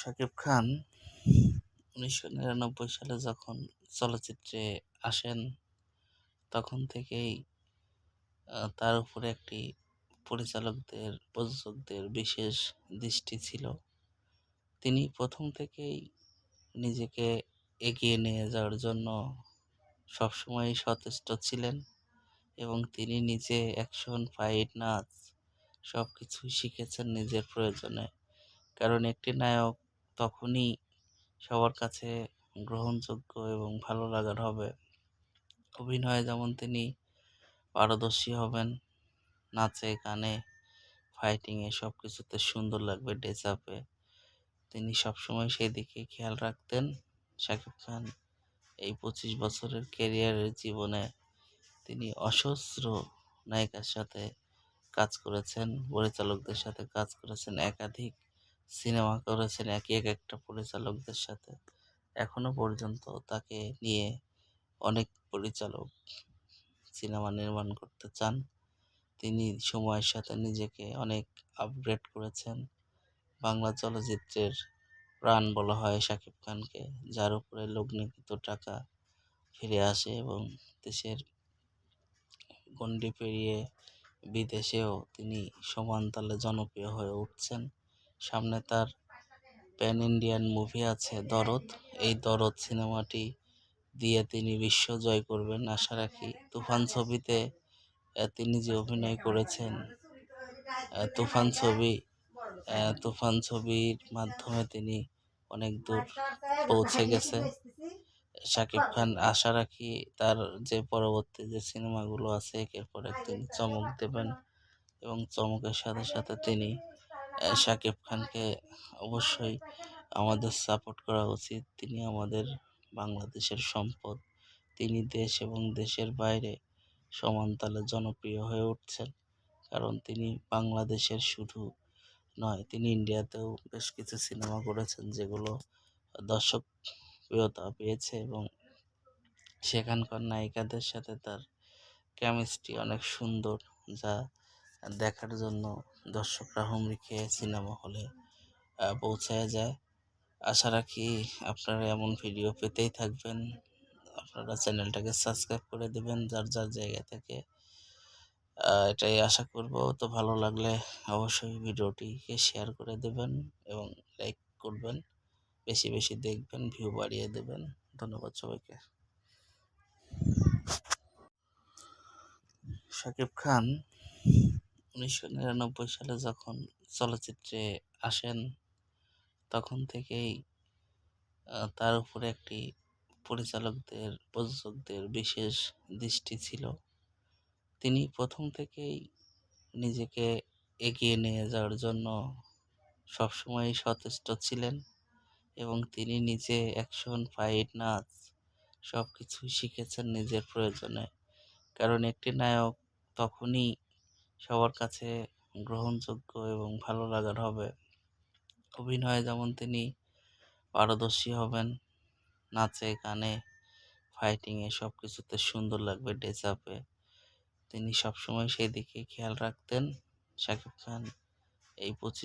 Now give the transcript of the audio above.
শাকিব খান উনিশশো নিরানব্বই সালে যখন চলচ্চিত্রে আসেন, তখন থেকেই তার উপরে একটি পরিচালকদের, প্রযোজকদের বিশেষ দৃষ্টি ছিল। তিনি প্রথম থেকেই নিজেকে এগিয়ে নিয়ে যাওয়ার জন্য সবসময় সচেষ্ট ছিলেন এবং তিনি নিজে অ্যাকশন, ফাইট, নাচ সব কিছুই শিখেছেন নিজের প্রয়োজনে। কারণ একটি নায়ক তখনই সবার কাছে গ্রহণযোগ্য এবং ভালো লাগার হবে। অভিনয়ে যেমন তিনি পারদর্শী হবেন, নাচে, গানে ফাইটিংয়ে সব কিছুতে সুন্দর লাগবে ড্রেস আপে তিনি সবসময় সেই দিকে খেয়াল রাখতেন। শাকিব খান এই পঁচিশ বছরের ক্যারিয়ারের জীবনে তিনি অসহস্র নায়িকার সাথে কাজ করেছেন, পরিচালকদের সাথে কাজ করেছেন একাধিক সিনেমা করেছেন একে এক একটা পরিচালকদের সাথে। এখনও পর্যন্ত তাকে নিয়ে অনেক পরিচালক সিনেমা নির্মাণ করতে চান। তিনি সময়ের সাথে নিজেকে অনেক আপগ্রেড করেছেন। বাংলা চলচ্চিত্রের প্রাণ বলা হয় শাকিব খানকে, যার উপরে লগ্নিকৃত টাকা ফিরে আসে এবং দেশের গণ্ডি পেরিয়ে বিদেশেও তিনি সমান তালে জনপ্রিয় হয়ে উঠছেন। সামনে তার প্যান ইন্ডিয়ান মুভি আছে দরদ। এই দরদ সিনেমাটি দিয়ে তিনি বিশ্ব জয় করবেন, আশা রাখি। তুফান ছবিতে তিনি যে অভিনয় করেছেন তুফান ছবি তুফান ছবির মাধ্যমে তিনি অনেক দূর পৌঁছে গেছে। শাকিব খান, আশা রাখি তার যে পরবর্তী যে সিনেমাগুলো আছে, একের পর এক তিনি চমক দেবেন এবং চমকের সাথে সাথে তিনি শাকিব খানকে অবশ্যই আমাদের সাপোর্ট করা উচিত। তিনি আমাদের বাংলাদেশের সম্পদ। তিনি দেশ এবং দেশের বাইরে সমান তালে জনপ্রিয় হয়ে উঠছেন। কারণ তিনি বাংলাদেশের শুধু নয়, তিনি ইন্ডিয়াতেও বেশ কিছু সিনেমা করেছেন যেগুলো দর্শক প্রিয়তা পেয়েছে এবং সেখানকার নায়িকাদের সাথে তার কেমিস্ট্রি অনেক সুন্দর, যা দেখার জন্য দর্শকরা হুমড়ি খেয়ে সিনেমা হলে পৌঁছায় যায়। আশা রাখি আপনারা এমন ভিডিও পেতেই থাকবেন। আপনারা চ্যানেলটাকে সাবস্ক্রাইব করে দেবেন যার যার জায়গা থেকে। এটাই আশা করব। তো ভালো লাগলে অবশ্যই ভিডিওটিকে শেয়ার করে দেবেন এবং লাইক করবেন। বেশি বেশি দেখবেন ভিউ বাড়িয়ে দেবেন। ধন্যবাদ সবাইকে। শাকিব খান উনিশশো নিরানব্বই সালে যখন চলচ্চিত্রে আসেন, তখন থেকেই তার উপরে একটি পরিচালকদের, প্রযোজকদের বিশেষ দৃষ্টি ছিল। তিনি প্রথম থেকেই নিজেকে এগিয়ে নিয়ে যাওয়ার জন্য সবসময় সচেষ্ট ছিলেন এবং তিনি নিজে অ্যাকশন, ফাইট, নাচ সব কিছুই শিখেছেন নিজের প্রয়োজনে। কারণ একটি নায়ক তখনই সবার কাছে গ্রহণযোগ্য এবং ভালো লাগার হবে। অভিনয়ে যেমন তিনি পারদর্শী হবেন, নাচে, গানে ফাইটিংয়ে সব কিছুতে সুন্দর লাগবে ড্রেস আপে তিনি সবসময় সেই দিকে খেয়াল রাখতেন। শাকিব খান এই পঁচিশ